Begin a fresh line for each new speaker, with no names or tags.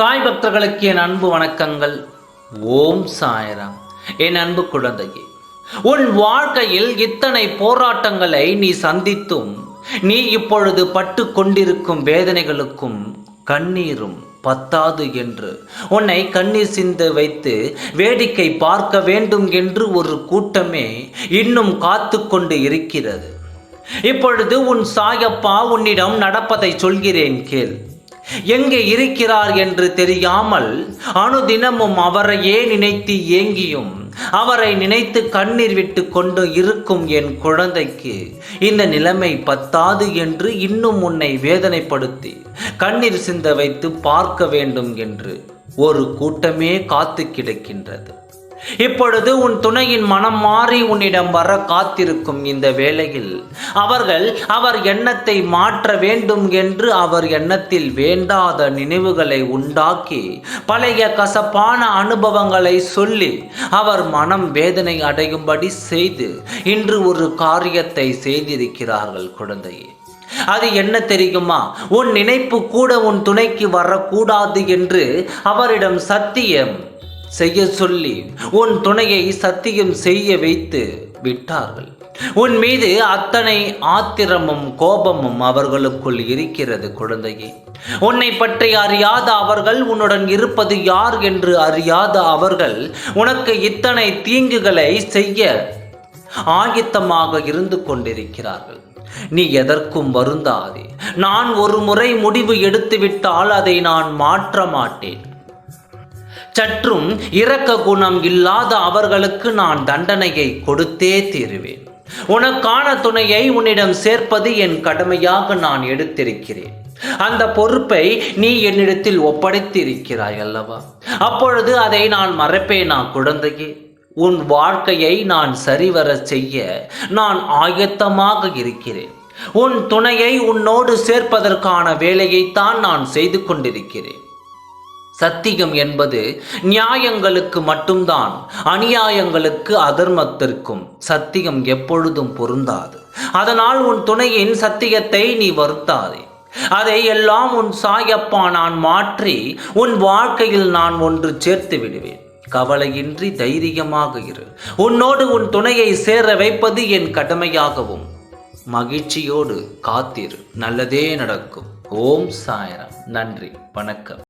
சாய் பக்தர்களுக்கு என் அன்பு வணக்கங்கள். ஓம் சாயராம். என் அன்பு குழந்தையே உன் வாழ்க்கையில் இத்தனை போராட்டங்களை நீ சந்தித்தும் நீ இப்பொழுது பட்டு கொண்டிருக்கும் வேதனைகளுக்கும் கண்ணீரும் பத்தாது என்று உன்னை கண்ணீர் சிந்து வைத்து வேடிக்கை பார்க்க வேண்டும் என்று ஒரு கூட்டமே இன்னும் காத்து கொண்டு இருக்கிறது. இப்பொழுது உன் சாயப்பா உன்னிடம் நடப்பதை சொல்கிறேன் கேள். எங்கே இருக்கிறார் என்று தெரியாமல் அனுதினமும் அவரையே நினைத்து ஏங்கியும் அவரை நினைத்து கண்ணீர் விட்டு கொண்டு இருக்கும் என் குழந்தைக்கு இந்த நிலைமை பத்தாது என்று இன்னும் உன்னை வேதனைப்படுத்தி கண்ணீர் சிந்த வைத்து பார்க்க வேண்டும் என்று ஒரு கூட்டமே காத்து கிடக்கின்றது. இப்பொழுது உன் துணையின் மனம் மாறி உன்னிடம் வர காத்திருக்கும் இந்த வேளையில் அவர்கள் அவர் எண்ணத்தை மாற்ற வேண்டும் என்று அவர் எண்ணத்தில் வேண்டாத நினைவுகளை உண்டாக்கி பழைய கசப்பான அனுபவங்களை சொல்லி அவர் மனம் வேதனை அடையும்படி செய்து இன்று ஒரு காரியத்தை செய்திருக்கிறார்கள் குழந்தையே. அது என்ன தெரியுமா? உன் நினைப்பு கூட உன் துணைக்கு வரக்கூடாது என்று அவரிடம் சத்தியம் செய்ய சொல்லி உன் துணையை சத்தியம் செய்ய வைத்து விட்டார்கள். உன் மீது அத்தனை ஆத்திரமும் கோபமும் அவர்களுக்குள் இருக்கிறது குழந்தையே. உன்னை பற்றி அறியாத அவர்கள் உன்னுடன் இருப்பது யார் என்று அறியாத அவர்கள் உனக்கு இத்தனை தீங்குகளை செய்ய ஆயத்தமாக இருந்து கொண்டிருக்கிறார்கள். நீ எதற்கும் வருந்தாதே. நான் ஒரு முறை முடிவு எடுத்துவிட்டால் அதை நான் மாற்ற மாட்டேன். சற்றும் இரக்க குணம் இல்லாத அவர்களுக்கு நான் தண்டனையை கொடுத்தே தீருவேன். உனக்கான துணையை உன்னிடம் சேர்ப்பது என் கடமையாக நான் எடுத்திருக்கிறேன். அந்த பொறுப்பை நீ என்னிடத்தில் ஒப்படைத்திருக்கிறாய் அல்லவா? அப்பொழுது அதை நான் மறைப்பேனா குழந்தையே? உன் வாழ்க்கையை நான் சரிவர செய்ய நான் ஆயத்தமாக இருக்கிறேன். உன் துணையை உன்னோடு சேர்ப்பதற்கான வேலையைத்தான் நான் செய்து கொண்டிருக்கிறேன். சத்தியம் என்பது நியாயங்களுக்கு மட்டும்தான் அநியாயங்களுக்கு அதர்மத்திற்கும். சத்தியம் எப்பொழுதும் பொருந்தாது. அதனால் உன் துணையின் சத்தியத்தை நீ வருத்தாதே. அதை எல்லாம் உன் சாயப்பா நான் மாற்றி உன் வாழ்க்கையில் நான் ஒன்று சேர்த்து விடுவேன். கவலையின்றி தைரியமாக இரு. உன்னோடு உன் துணையை சேர வைப்பது என் கடமையாகவும். மகிழ்ச்சியோடு காத்திரு. நல்லதே நடக்கும். ஓம் சாயரம். நன்றி. வணக்கம்.